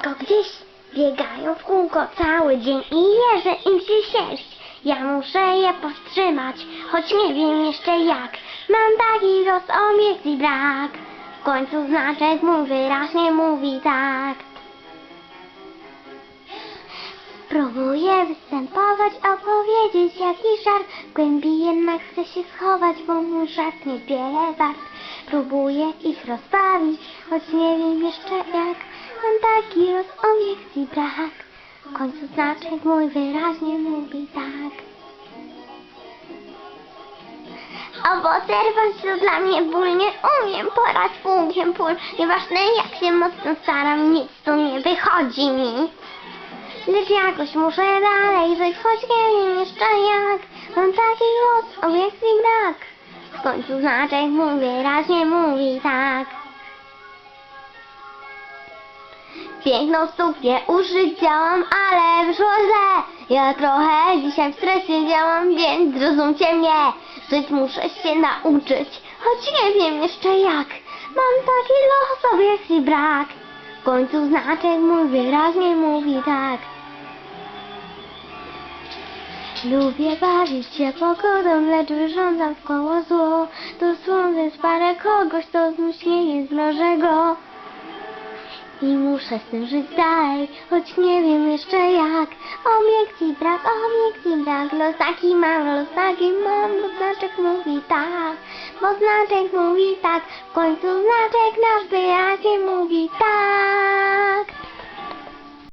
Wszystko gdzieś biegają w kółko cały dzień i jeże im się sierść. Ja muszę je powstrzymać, choć nie wiem jeszcze jak. Mam taki los obiekcji brak. W końcu znaczek mój wyraźnie mówi tak. Próbuję występować, opowiedzieć jakiś żart W głębi jednak chcę się schować, bo mój żart niewiele wart Próbuję ich rozbawić, choć nie wiem jeszcze jak Taki los obiekcji brak W końcu znaczek mój wyraźnie mówi tak. Owoce rwać to dla mnie ból, nie umiem porać płukiem pól Nieważne jak się mocno staram, nic tu nie wychodzi mi. Lecz jakoś muszę dalej żyć, choć nie wiem jeszcze jak. Mam taki los, obiekcji brak. W końcu znaczek mój wyraźnie mówi tak Piękną suknię uszyć działam, ale wyszło źle Ja trochę dzisiaj w stresie działam, więc zrozumcie mnie Żyć muszę się nauczyć, choć nie wiem jeszcze jak Mam taki los, obiekcji brak w końcu znaczek mój wyraźnie mówi tak. Lubię bawić się pogodą, lecz wyrządzam w koło zło. Dosłownie parę kogoś, to znów śmieje zmrożę go. I muszę z tym żyć dalej, choć nie wiem jeszcze jak. Obiekcji brak, obiekcji brak, los taki mam, los taki mam, bo znaczek mówi tak. Bo znaczek mówi tak, w końcu znaczek nasz wyraźnie mówi tak.